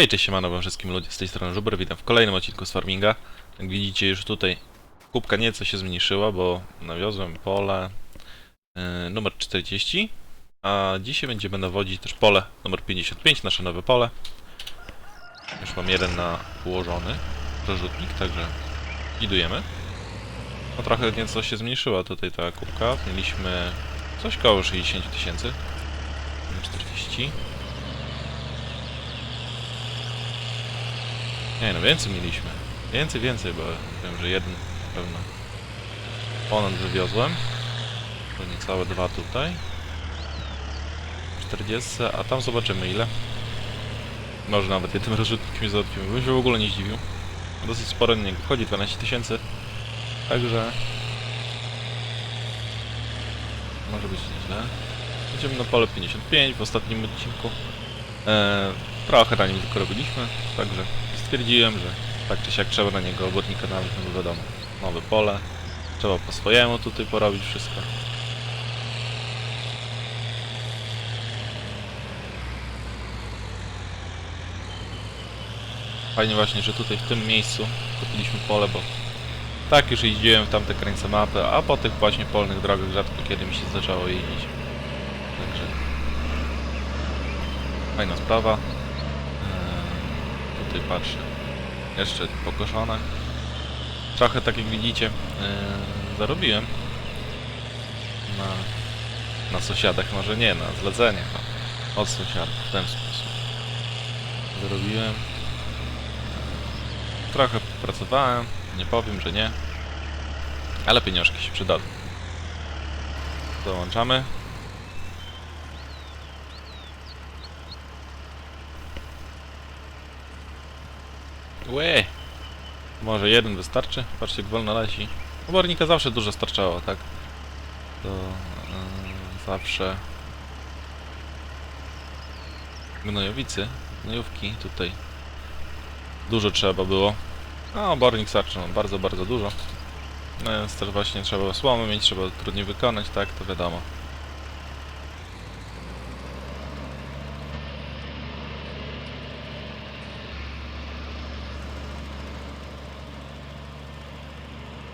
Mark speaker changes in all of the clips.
Speaker 1: Hej, cześć, siemano wam wszystkim ludzie, z tej strony Żuber, witam w kolejnym odcinku z Farminga. Jak widzicie już tutaj kubka nieco się zmniejszyła, bo nawiozłem pole yy, numer 40, a dzisiaj będziemy nawodzić też pole numer 55, nasze nowe pole. Już mam jeden na ułożony rozrzutnik, także idujemy. No trochę nieco się zmniejszyła tutaj ta kubka, mieliśmy coś koło 60 tysięcy, 40. Nie no, więcej mieliśmy. Więcej, więcej, bo wiem, że jeden na pewno ponad wywiozłem. To niecałe dwa tutaj. 40, a tam zobaczymy ile. Może nawet jednym rozrzutnikiem się załatwimy. Bym się w ogóle nie zdziwił. Dosyć sporo na niego wchodzi, 12 tysięcy. Także... Może być nieźle. Będziemy na pole 55 w ostatnim odcinku. Eee, trochę na nim tylko robiliśmy, także stwierdziłem, że tak czy siak trzeba na niego obodnika nawet, no bo wiadomo, nowe pole, trzeba po swojemu tutaj porobić wszystko. Fajnie właśnie, że tutaj w tym miejscu kupiliśmy pole, bo tak już jeździłem w tamte krańce mapy, a po tych właśnie polnych drogach rzadko kiedy mi się zdarzało jeździć. Także fajna sprawa. Eee, tutaj patrzę. Jeszcze pokoszone. Trochę tak jak widzicie eee, zarobiłem na, na sąsiadach, może nie, na zleceniach no, od sąsiadów w ten sposób. Zarobiłem. Trochę pracowałem, nie powiem, że nie. Ale pieniążki się przydadzą. Dołączamy. Łe! Może jeden wystarczy? Patrzcie, jak wolno leci. Obornika zawsze dużo starczało, tak? To yy, zawsze... Gnojowicy, gnojówki tutaj dużo trzeba było. A obornik starczył bardzo, bardzo dużo. No więc też właśnie trzeba słomy mieć, trzeba trudniej wykonać, tak? To wiadomo.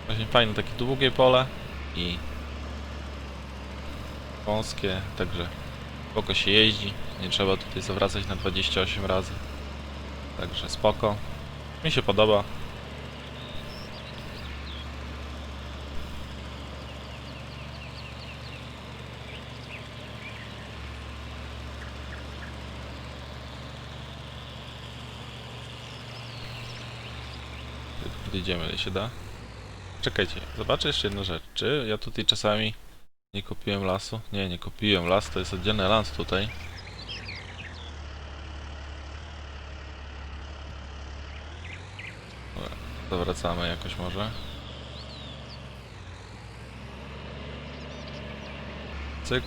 Speaker 1: Właśnie fajne takie długie pole i wąskie, także spoko się jeździ. Nie trzeba tutaj zawracać na 28 razy. Także spoko. Mi się podoba. Podjedziemy, ile się da. Czekajcie, zobaczę jeszcze jedną rzecz. Czy ja tutaj czasami nie kupiłem lasu? Nie, nie kupiłem las, to jest oddzielny las tutaj. Zawracamy jakoś może. Cyk.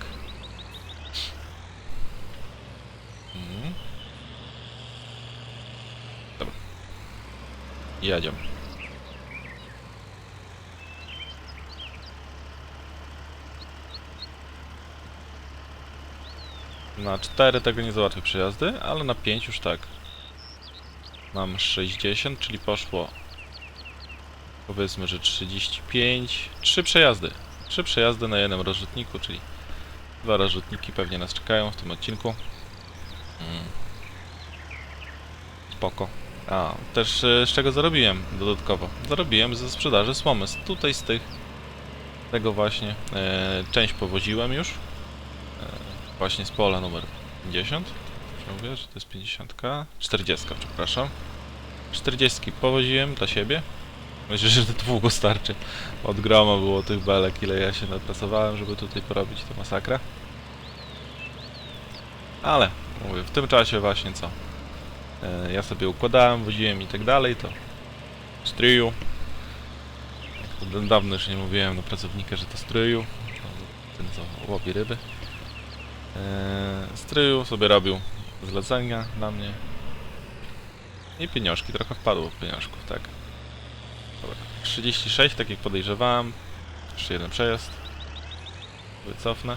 Speaker 1: Mhm. Dobra. Jedziemy. Na 4 tego nie załatwię przejazdy, ale na 5 już tak. Mam 60, czyli poszło powiedzmy, że 35. 3 przejazdy. 3 przejazdy na jednym rozrzutniku, czyli dwa rozrzutniki pewnie nas czekają w tym odcinku. Mm. Spoko. A, też e, z czego zarobiłem dodatkowo? Zarobiłem ze sprzedaży słomy. Tutaj z tych tego właśnie e, część powoziłem już. Właśnie z pola numer 50. Czy mówię, że to jest 50? 40, przepraszam. 40 powoziłem dla siebie. Myślę, że to długo starczy. Od groma było tych belek, ile ja się napracowałem, żeby tutaj porobić tę masakrę. Ale, mówię, w tym czasie właśnie co? E, ja sobie układałem, woziłem i tak dalej, to stryju. Dawno już nie mówiłem do pracownika, że to stryju. Ten co łowi ryby. Stryju sobie robił zlecenia dla mnie. I pieniążki, trochę wpadło pieniążków, tak. Dobra, 36, tak jak podejrzewałem. Jeszcze jeden przejazd. Wycofnę.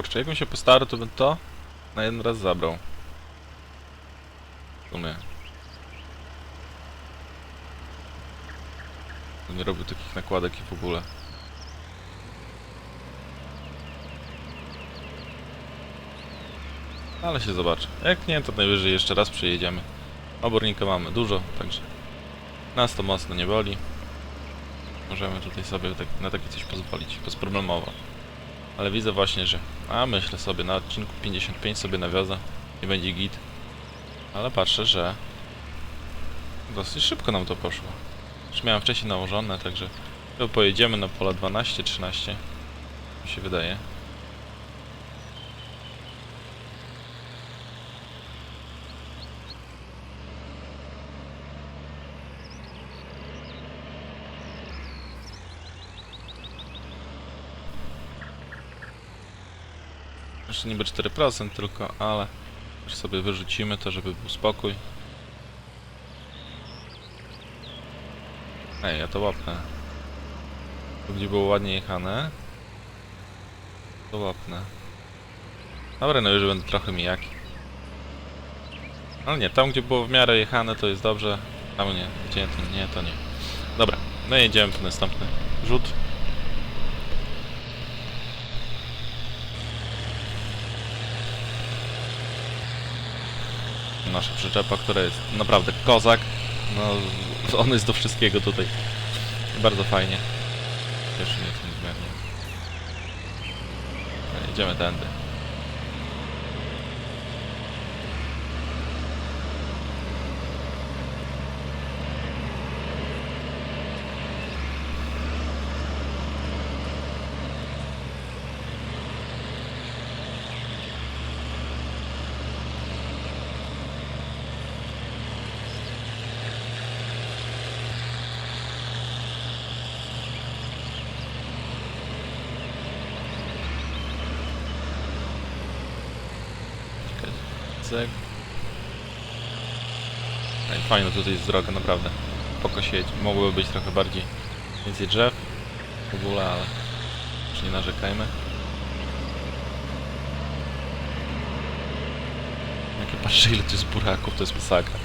Speaker 1: Kurczę, jakbym się postarał, to bym to na jeden raz zabrał. W sumie. To nie robił takich nakładek i w ogóle. Ale się zobaczy. Jak nie, to najwyżej jeszcze raz przyjedziemy. Obornika mamy dużo, także nas to mocno nie boli. Możemy tutaj sobie tak, na takie coś pozwolić, bezproblemowo. Ale widzę właśnie, że... A, myślę sobie, na odcinku 55 sobie nawiozę i będzie git. Ale patrzę, że... Dosyć szybko nam to poszło. Już miałem wcześniej nałożone, także... Pojedziemy na pola 12-13. Mi się wydaje. Jeszcze niby 4% tylko, ale już sobie wyrzucimy to, żeby był spokój. Ej, ja to łapnę. Gdzie było ładnie jechane. To łapnę. Dobra, no już będę trochę mijaki. Ale nie, tam gdzie było w miarę jechane to jest dobrze. Tam nie, gdzie nie, to nie. Dobra, no jedziemy po następny rzut. Nasza przyczepa, która jest naprawdę kozak. No, on jest do wszystkiego tutaj. Bardzo fajnie. Cieszy mnie to niezmiernie. No, Jedziemy tędy. Cyk. Ej, fajna tutaj jest droga, naprawdę. Poko jedzie. Mogłoby być trochę bardziej więcej drzew w ogóle, ale już nie narzekajmy. Jak ja patrzę ile tu jest buraków, to jest masakra.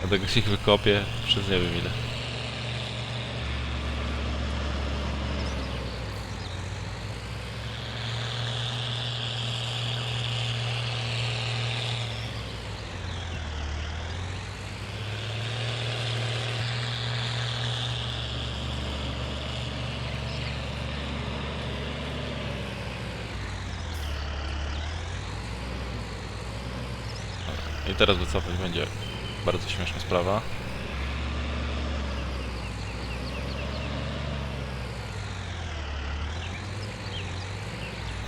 Speaker 1: Dlatego się ich wykopię przez nie wiem ile. I teraz wycofać będzie bardzo śmieszna sprawa.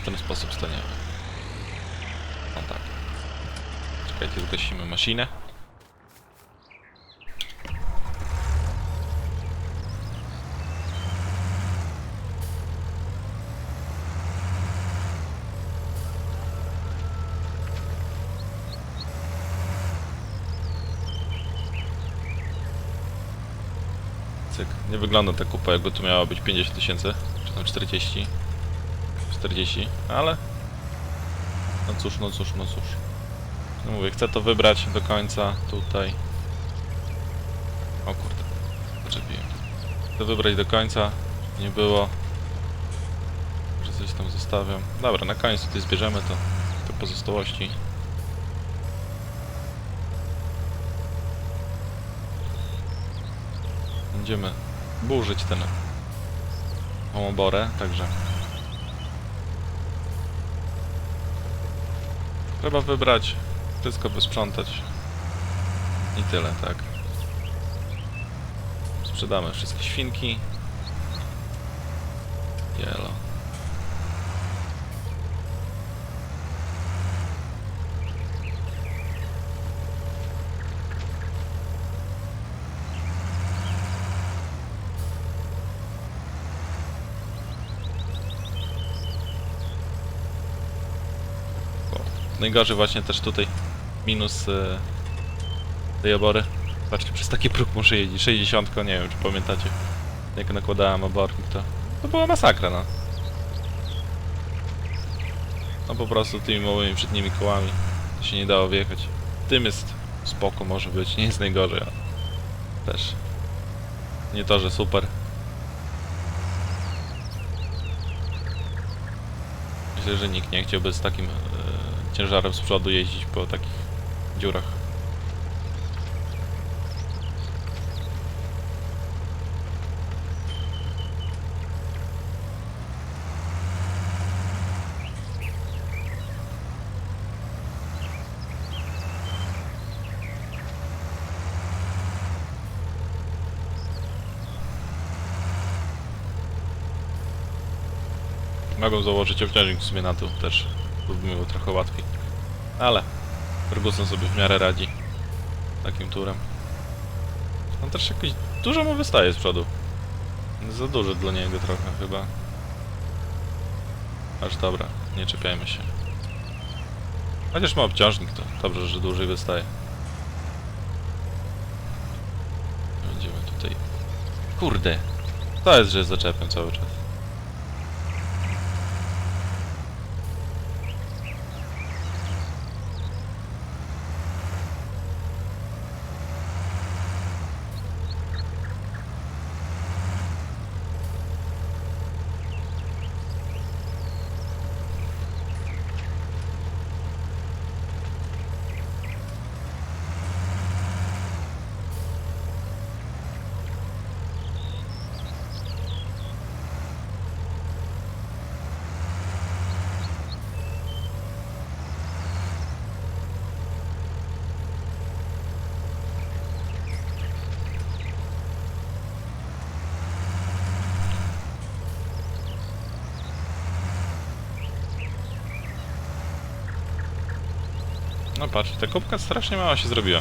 Speaker 1: W ten sposób staniemy. No tak. Czekajcie, zgasimy maszynę. Cyk. Nie wygląda ta kupa, jakby tu miała być 50 tysięcy, czy tam 40. 40, ale... No cóż, no cóż, no cóż. No mówię, chcę to wybrać do końca tutaj. O kurde, zaczepiłem. Chcę wybrać do końca, nie było. Że coś tam zostawiam. Dobra, na końcu tutaj zbierzemy to, te pozostałości. Będziemy burzyć ten oborę, także trzeba wybrać, wszystko wysprzątać i tyle, tak. Sprzedamy wszystkie świnki. Jelo. Najgorzej właśnie też tutaj minus e, tej obory. Patrzcie, przez taki próg muszę jeździć. 60, nie wiem czy pamiętacie. Jak nakładałem obornik to... To była masakra, no. No po prostu tymi małymi przednimi kołami się nie dało wjechać. Tym jest spoko może być, nie jest najgorzej, ale też nie to, że super. Myślę, że nikt nie chciałby z takim ciężarem z przodu jeździć po takich dziurach. Mogą założyć obciążnik w sumie na tył też, by było trochę łatwiej. Ale Ferguson sobie w miarę radzi takim turem. On też jakoś dużo mu wystaje z przodu. Za duży dla niego trochę chyba. Aż dobra, nie czepiajmy się. Chociaż ma obciążnik, to dobrze, że dłużej wystaje. Będziemy tutaj... Kurde! To jest, że zaczepiam cały czas. No patrz, ta kubka strasznie mała się zrobiła.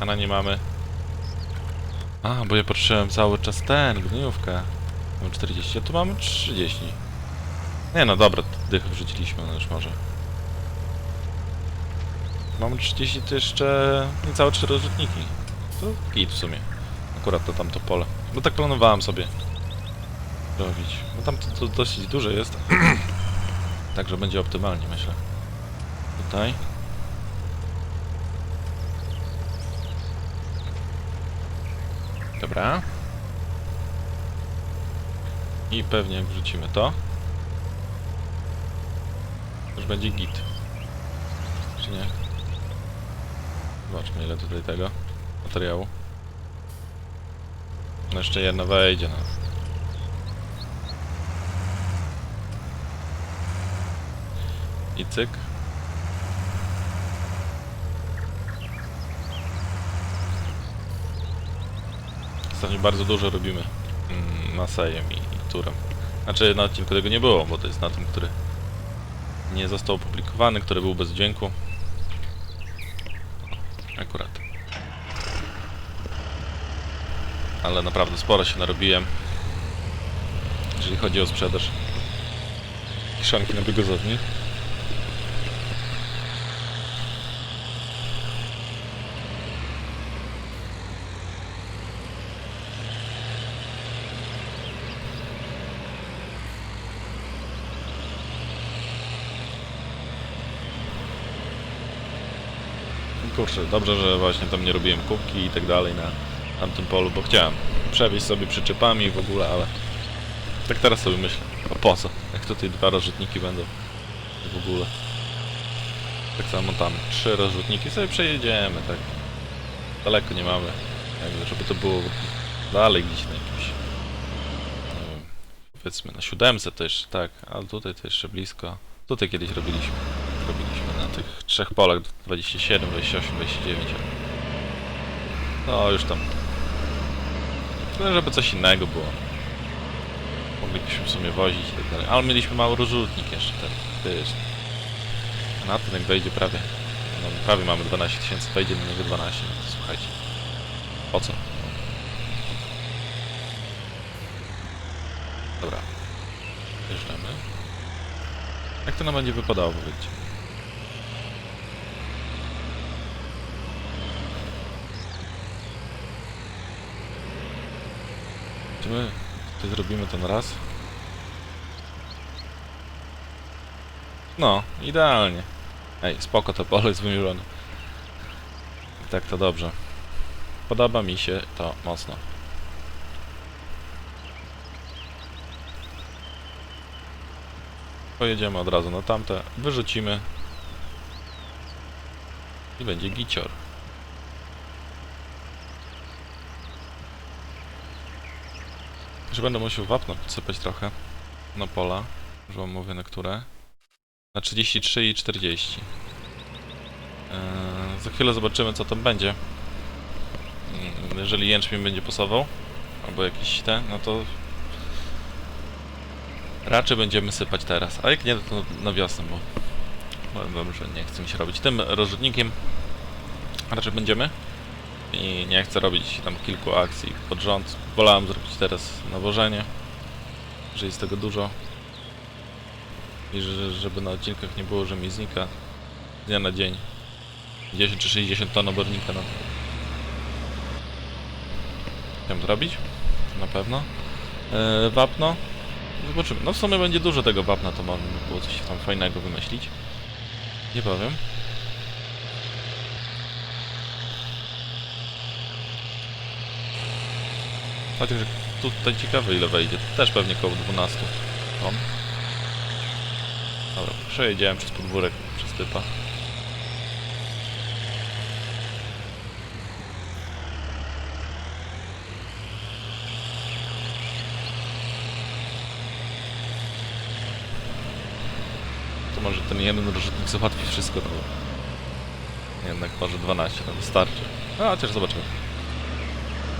Speaker 1: A na nie mamy... A, bo ja patrzyłem cały czas ten, gniówkę. Mam 40, a tu mamy 30. Nie no, dobra, dych wrzuciliśmy, no już może. Mamy 30, to jeszcze niecałe 4 rzutniki. To git w sumie. Akurat to tamto pole. Bo tak planowałem sobie robić. Bo tam to, to dosyć duże jest. Także będzie optymalnie, myślę. Tutaj. Dobra. I pewnie jak wrzucimy to, już będzie git. Czy nie? Zobaczmy ile tutaj tego materiału. No jeszcze jedno wejdzie, no. I cyk. Ostatnio bardzo dużo robimy Masejem i, Turem. Znaczy na odcinku tego nie było, bo to jest na tym, który nie został opublikowany, który był bez dźwięku. Akurat. Ale naprawdę sporo się narobiłem. Jeżeli chodzi o sprzedaż. Kiszonki na biegozowni. Kurczę, dobrze, że właśnie tam nie robiłem kubki i tak dalej na tamtym polu, bo chciałem przewieźć sobie przyczepami w ogóle, ale tak teraz sobie myślę, a po co? Jak tutaj dwa rozrzutniki będą w ogóle. Tak samo tam, trzy rozrzutniki sobie przejedziemy, tak. Daleko nie mamy, jakby, żeby to było dalej gdzieś na jakimś, powiedzmy na siódemce też, tak, ale tutaj to jeszcze blisko. Tutaj kiedyś robiliśmy, robiliśmy tych trzech polach 27, 28, 29. No już tam. Tyle, żeby coś innego było. Moglibyśmy w sumie wozić i tak dalej. Ale mieliśmy mały rozrzutnik jeszcze ten. Wiesz. Na ten jak wejdzie prawie. No prawie mamy 12 tysięcy, wejdzie na niego 12. No słuchajcie. Po co? Dobra. Bierzemy. Jak to nam będzie wypadało, powiedzcie? Czy my tutaj zrobimy ten raz? No, idealnie. Ej, spoko, to pole jest wymiurzone. Tak to dobrze. Podoba mi się to mocno. Pojedziemy od razu na tamte, wyrzucimy i będzie gicior. Że będę musiał wapno podsypać trochę na pola, już wam mówię na które. Na 33 i 40. Eee, za chwilę zobaczymy co tam będzie. Mm, Jeżeli jęczmień będzie pasował, albo jakiś ten, no to raczej będziemy sypać teraz. A jak nie, to na wiosnę, bo powiem wam, że nie chce mi się robić tym rozrzutnikiem. Raczej będziemy. I nie chcę robić tam kilku akcji pod rząd. Wolałem zrobić teraz nawożenie, że jest tego dużo. I że, żeby na odcinkach nie było, że mi znika z dnia na dzień 10 czy 60 ton obornika na. Chciałem zrobić? Na pewno. Eee, wapno? Zobaczymy. No w sumie będzie dużo tego wapna, to można by było coś tam fajnego wymyślić. Nie powiem. Chociaż tutaj ciekawe ile wejdzie. Też pewnie koło 12 ton. Dobra, przejedziałem przez podwórek, przez typa. To może ten jeden rozrzutnik załatwi wszystko, no bo jednak może 12 tam wystarczy. A, chociaż zobaczymy.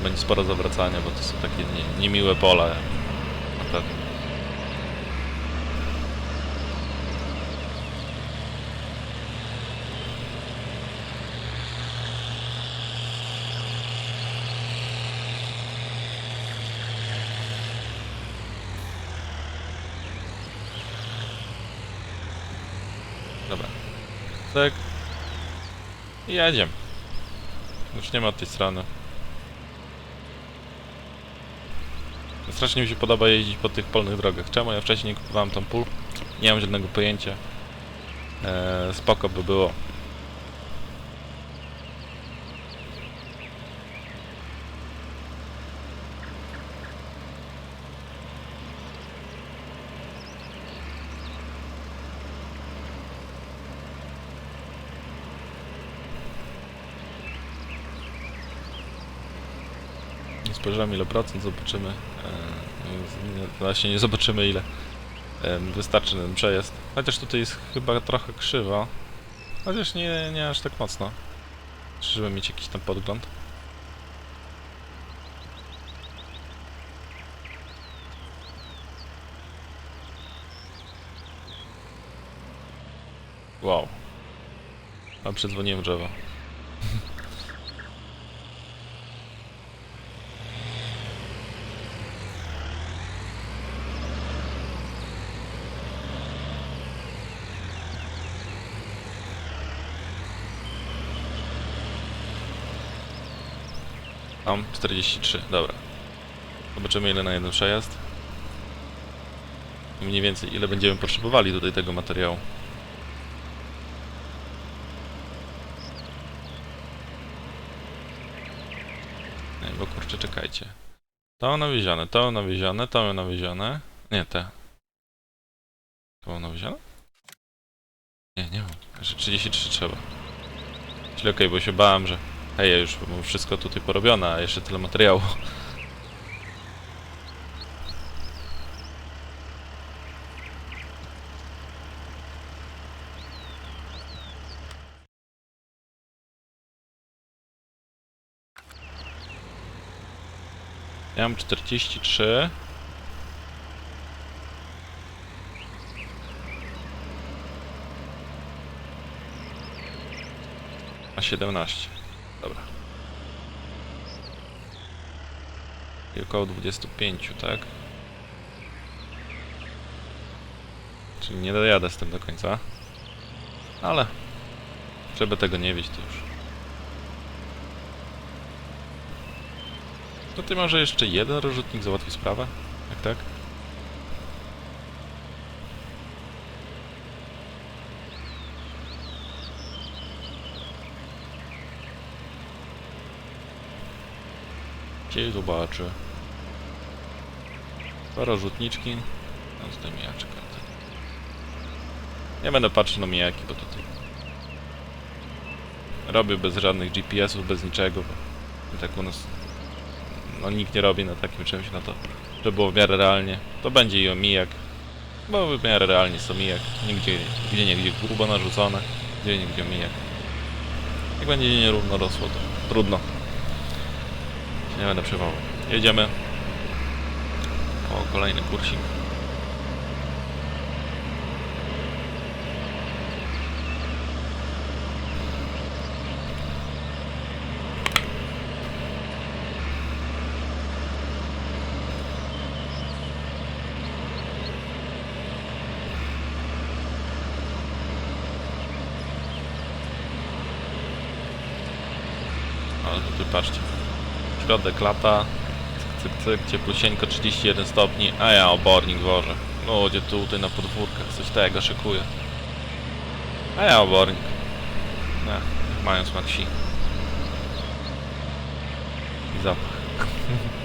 Speaker 1: Będzie sporo zawracania, bo to są takie nie, niemiłe pola. Na pewno. Dobra. Tak. I jedziemy. Już nie ma tej strony. Strasznie mi się podoba jeździć po tych polnych drogach. Czemu ja wcześniej nie kupowałem tam pól? Nie mam żadnego pojęcia. Eee, spoko by było. Spojrzałem ile procent, zobaczymy. Eee, nie, właśnie nie zobaczymy ile wystarczy ten przejazd. Chociaż tutaj jest chyba trochę krzywo. Chociaż nie, nie aż tak mocno. Żeby mieć jakiś tam podgląd. Wow. A przedzwoniłem drzewo. Mam 43, dobra. Zobaczymy ile na jeden przejazd. I mniej więcej ile będziemy potrzebowali tutaj tego materiału. Nie, bo kurczę, czekajcie. To nawiezione, to nawiezione, to nawiezione. Nie, te. To było nawiezione? Nie, nie mam. Jeszcze 33 trzeba. Czyli okej, bo się bałem, że Hej, ja już mam wszystko tutaj porobione, a jeszcze tyle materiału. Ja mam 43. A 17. Dobra. I około 25, tak? Czyli nie dojadę z tym do końca. Ale żeby tego nie wiedzieć, to już. To ty może jeszcze jeden rozrzutnik załatwi sprawę? Jak tak? Cię zobaczę. Parorzutniczki. No tutaj mijaczek. Nie będę patrzył na mijaki, bo tutaj... Robię bez żadnych GPS-ów, bez niczego, bo tak u nas... No nikt nie robi na takim czymś, no to... Żeby było w miarę realnie. To będzie i o mijak. Bo w miarę realnie są mijak. Nigdzie, gdzie nie gdzie grubo narzucone. Gdzie nie gdzie mijak. Jak będzie nierówno rosło, to trudno. Nie będę przywołał. Jedziemy po kolejny kursik. Ale tutaj patrzcie. Środek lata. Cyk, cyk, cyk. Cieplusieńko 31 stopni. A ja obornik wożę. Ludzie tutaj na podwórkach coś tego szykuje. A ja obornik. Niech mają smak wsi. I zapach.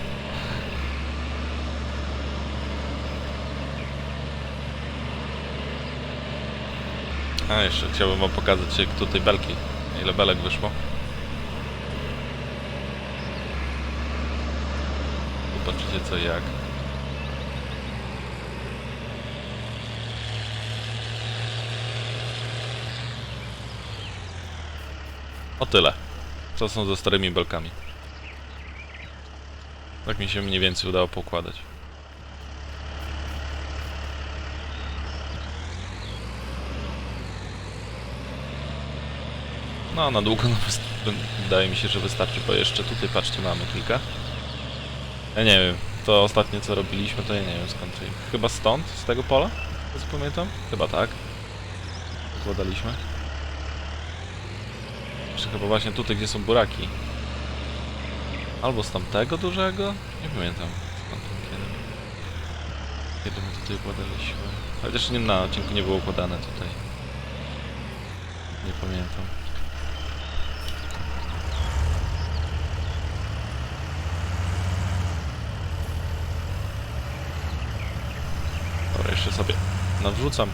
Speaker 1: A jeszcze chciałbym wam pokazać jak tutaj belki. Ile belek wyszło. Zobaczycie co jak. O tyle. Co są ze starymi belkami. Tak mi się mniej więcej udało poukładać. No, na długo no, wydaje mi się, że wystarczy, bo jeszcze tutaj, patrzcie, mamy kilka. Ja nie wiem, to ostatnie co robiliśmy, to ja nie wiem skąd. Chyba stąd, z tego pola? Co pamiętam? Chyba tak. Zakładaliśmy. Czy chyba właśnie tutaj, gdzie są buraki. Albo z tamtego dużego? Nie pamiętam. Skąd, kiedy. Kiedy my tutaj układaliśmy. Chociaż nie na odcinku nie było układane tutaj. Nie pamiętam. Dobra, jeszcze sobie nawrzucam.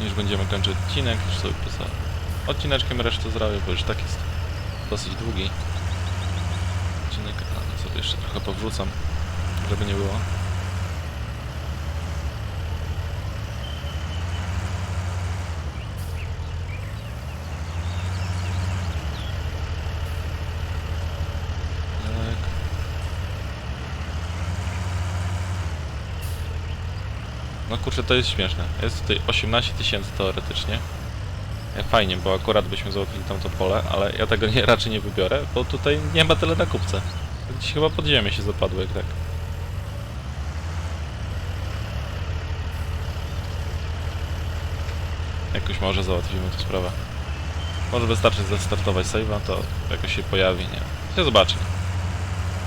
Speaker 1: Już będziemy kończyć odcinek, już sobie poza odcineczkiem resztę zrobię, bo już tak jest dosyć długi odcinek, ale sobie jeszcze trochę powrzucam, żeby nie było. Tak. No kurczę, to jest śmieszne. Jest tutaj 18 tysięcy teoretycznie. Fajnie, bo akurat byśmy załatwili tamto pole, ale ja tego nie, raczej nie wybiorę, bo tutaj nie ma tyle na kupce. Gdzieś chyba pod ziemię się zapadło, jak tak. Jakoś może załatwimy tę sprawę. Może wystarczy zestartować save'a, to jakoś się pojawi, nie Się zobaczy.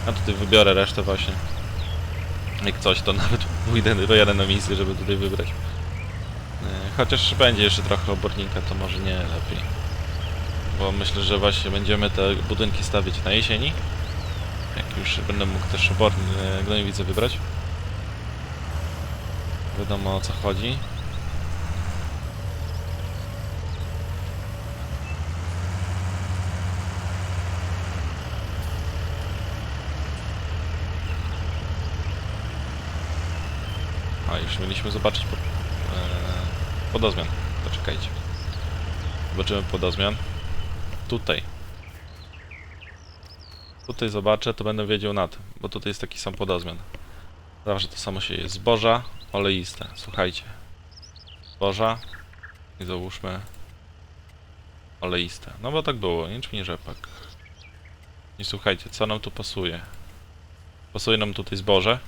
Speaker 1: Ja tutaj wybiorę resztę właśnie. Jak coś, to nawet pójdę, dojadę na misję, żeby tutaj wybrać. E, Chociaż będzie jeszcze trochę obornika, to może nie lepiej. Bo myślę, że właśnie będziemy te budynki stawiać na jesieni. Jak już będę mógł też obornik, e, gnojowice wybrać. Wiadomo o co chodzi. A, już mieliśmy zobaczyć po, e, podozmian. Poczekajcie. Zobaczymy podozmian. Tutaj. Tutaj zobaczę, to będę wiedział na tym, bo tutaj jest taki sam podozmian. Zawsze to samo się jest. Zboża oleiste. Słuchajcie. Zboża i załóżmy oleiste. No bo tak było, jęczmień rzepak. I słuchajcie, co nam tu pasuje? Pasuje nam tutaj zboże.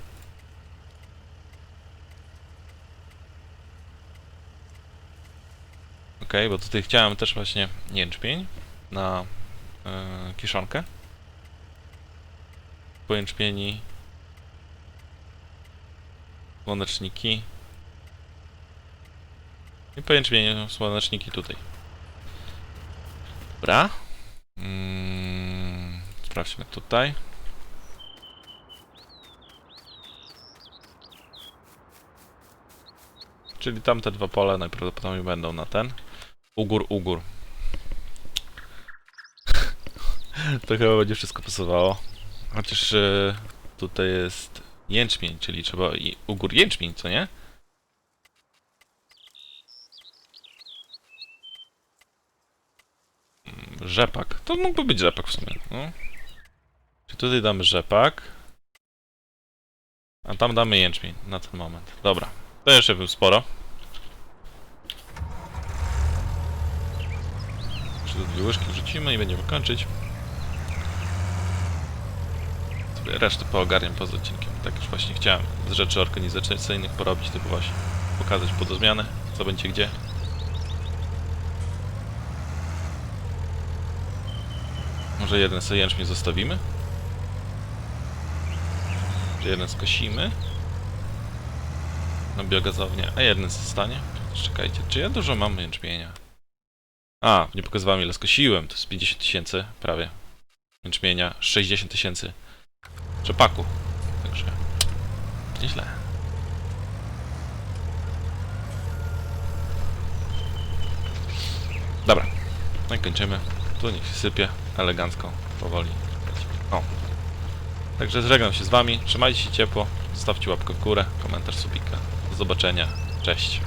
Speaker 1: Okej, bo tutaj chciałem też właśnie jęczmień na yy, kiszonkę. Po jęczmieni słoneczniki i po jęczmieniu słoneczniki tutaj. Dobra. Sprawdźmy tutaj. Czyli tamte dwa pole najprawdopodobniej będą na ten. Ugór, ugór. to chyba będzie wszystko pasowało. Chociaż e, tutaj jest jęczmień, czyli trzeba i ugór jęczmień, co nie? Mm, Rzepak. To mógłby być rzepak w sumie. No. Czy tutaj damy rzepak? A tam damy jęczmień na ten moment. Dobra. To jeszcze był sporo. Jeszcze tu dwie łyżki wrzucimy i będziemy kończyć. Sobie resztę poogarniam poza odcinkiem. Tak już właśnie chciałem z rzeczy organizacyjnych porobić, typu właśnie pokazać podozmianę, co będzie gdzie. Może jeden sobie jęczmień zostawimy? Czy jeden skosimy? Na biogazownię, a jeden zostanie? Czekajcie, czy ja dużo mam jęczmienia? A, nie pokazywałem ile skosiłem, to jest 50 tysięcy prawie. Jęczmienia, 60 tysięcy rzepaku. Także nieźle. Dobra, no i kończymy. Tu niech się sypie elegancko, powoli. O. Także żegnam się z wami. Trzymajcie się ciepło. Zostawcie łapkę w górę, komentarz, subika. Do zobaczenia. Cześć.